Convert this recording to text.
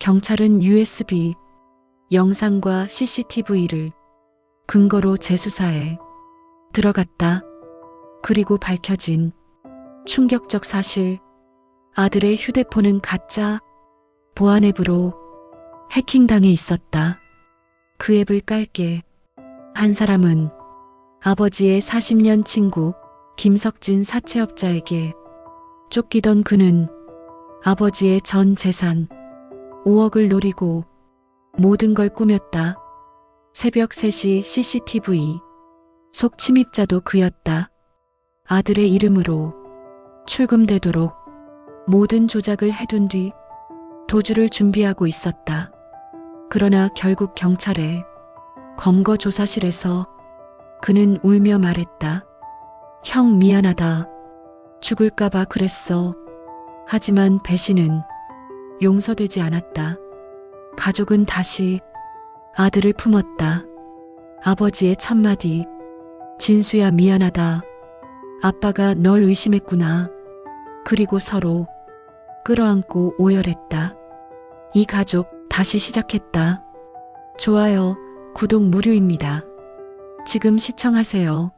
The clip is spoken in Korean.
경찰은 USB, 영상과 CCTV를 근거로 재수사에 들어갔다. 그리고 밝혀진 충격적 사실. 아들의 휴대폰은 가짜 보안 앱으로 해킹당해 있었다. 그 앱을 깔게 한 사람은 아버지의 40년 친구 김석진 사채업자에게 쫓기던 그는 아버지의 전 재산 5억을 노리고 모든 걸 꾸몄다. 새벽 3시 CCTV 속 침입자도 그였다. 아들의 이름으로 출금되도록 모든 조작을 해둔 뒤 도주를 준비하고 있었다. 그러나 결국 경찰에 검거 조사실에서 그는 울며 말했다. 형 미안하다. 죽을까봐 그랬어. 하지만 배신은 용서되지 않았다. 가족은 다시 아들을 품었다. 아버지의 첫마디. 진수야 미안하다. 아빠가 널 의심했구나. 그리고 서로 끌어안고 오열했다. 이 가족 다시 시작했다. 좋아요, 구독 무료입니다. 지금 시청하세요.